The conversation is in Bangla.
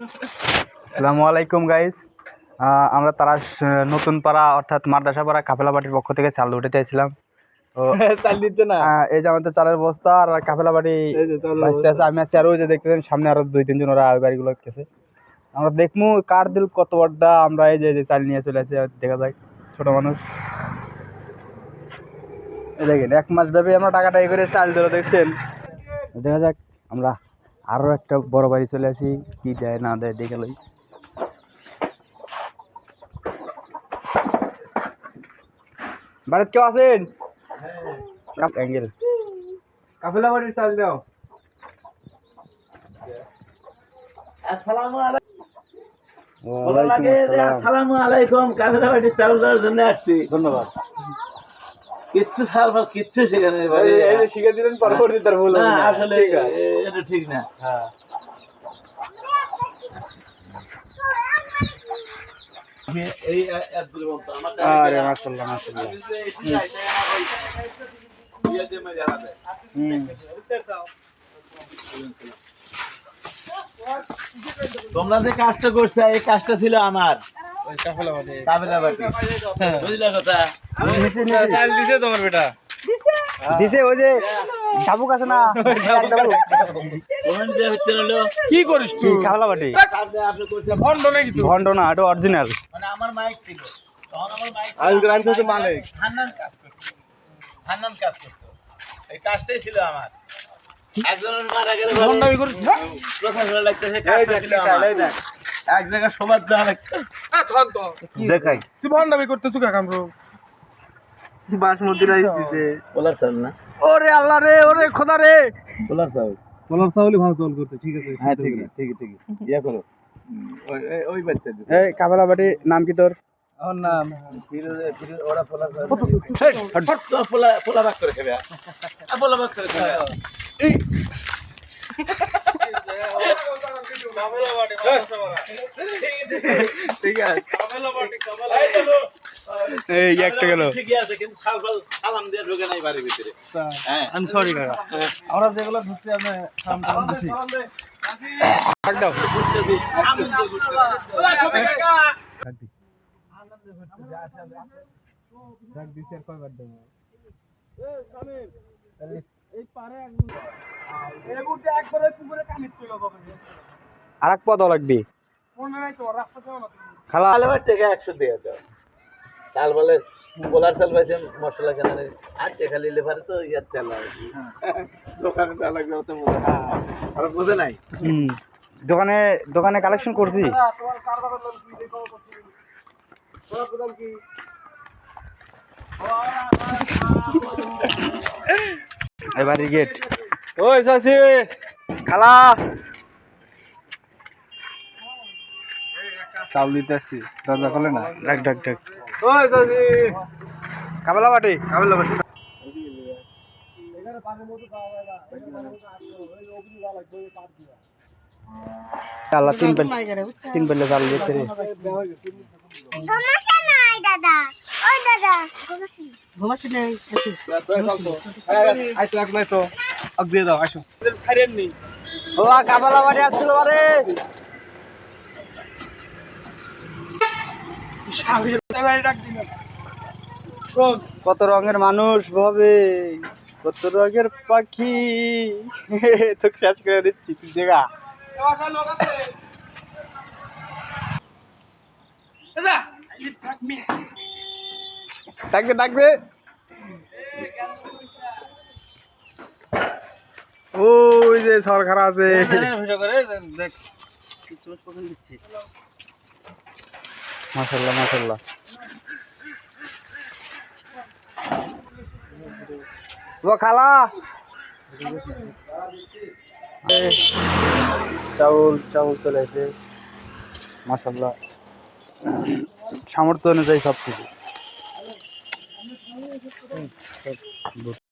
আসসালামু আলাইকুম গাইস আমরা তারা নতুন পাড়া অর্থাৎ মাদ্রাসা পাড়া কাফেলা পার্টির পক্ষ থেকে চাল উঠে চাইছিলাম তো চাল দিচ্ছে না? এই যে আমাদের চালের বস্তা আর কাফেলা আছে। আমি আছি আর ওই যে দেখতেছেন সামনে আরও দুই তিনজন ওরা ওই বাড়িগুলো দেখতেছে। আমরা দেখমু কার দিল কত বড়টা আমরা এই যে চাল নিয়ে চলে আসি দেখা যাক ছোট মানুষ। দেখেন এক মাস ব্যাপী আমরা টাকাটা করে চাল দিল দেখছেন। দেখা যাক আমরা আরও একটা বড় বাড়ি চলে আসি কি দেয় না দেয় দেখে লই। বাড়িতে কেউ আছেন? অ্যাঙ্গেল। কাফেলা বাড়ির চাল দাও। আসসালাম। আসসালামু আলাইকুম কাফেলা বাড়ির চাল দেওয়ার জন্য আসছি। ধন্যবাদ। কিচ্ছু কিচ্ছু সেখানে শিখে দিলেন পরবর্তী তার ভুল আসলে এটা ঠিক না। হ্যাঁ। আরে মাশাআল্লাহ তোমরা যে কাজটা করছ এই কাজটা ছিল আমার। ওই কাফেলা বাড়ি কাফেলা বাড়ি বুঝলে কথা? নিচে নিচে চাল দিছে তোমার বেটা। দিছে? ওই যে চাবুক আছে না? ওখানে যে হচ্ছে হলো কি করিস তুই? কাফেলা বাড়ি কাজটা আপনি করছেন ভন্ড ভন্ড না এটা অরিজিনাল মানে আমার মাইক ছিল। তখন আমার মাইক আজ গ্রান্ট হচ্ছে মালিক। হান্নান কাজ করতো। হান্নান কাজ করতো। এই কাজটাই ছিল আমার। একজনের মারা গেলে ভন্ডামি করিস না? লাগতেছে কাজটা ছিল আমার। এক জায়গায় সবার দেখাই। তুই ভন্ডামি করতেছ কাকামরো বাসমতি রাইস দিছে। পোলার চাল না? ওরে আল্লাহ রে ওরে খোদা রে। পোলার চাল কলার চাউলি ভালো করতে ঠিক আছে হ্যাঁ ঠিক আছে। ঠিক ঠিক ইয়া করো। ওই বাচ্চা এই কাফেলা বাড়ি নাম কি তোর? আমার নাম ফিরোজে ফিরোজ ওরা পোলার চাল তো পোলা পোলা ভাগ করে খাবে আ, পোলা ভাগ করে খাবে। ঠিক আছে এই একটা গেল। ঠিকই আছে কিন্তু সাল সালাম দিয়ে ঢোকে নাই বাড়ির ভিতরে হ্যাঁ আমি সরি কাকা আমরা যেগুলো ঢুকছি আমরা সালাম টালাম দিছি ডাক দাও বুঝতেছি। আর কয়বার দেবো এক পদ লাগবে খালা টাকা একশো দিয়ে দাও। চাল বলে পোলার চাল পাইছে মশলা আর টাকা নিলে পারে তো ইয়ার চাল দোকানে চাল লাগবে অত আর বোঝে নাই। দোকানে দোকানে কালেকশন করছি। এবারে গেট ওই চাচি খালা। চাউল দিতে আসছি। দরজা খোলে না? ডাক ডাক ডাক ওই চাচি কাবেলা বাটি কাবেলা বাটি আল্লাহ তিন পেল তিন পেলে চাল দিচ্ছে রে। দাদা। ওই দাদা সমস্যা নেই। আইসো এক নাই তো আগ দিয়ে দাও আসো ও কাবেলা বাটি আসছিল কত রঙের মানুষ ভাবে কত রঙের পাখি। তোকে শেষ করে দিচ্ছি তুই দেখা। ডাকবে ডাকবে ওই যে সরকার আছে। মাশাল্লাহ মাশাল্লাহ ও খালা। চাউল চাউল চলে এসে মাশাল্লাহ সামর্থ্য অনুযায়ী সব কিছু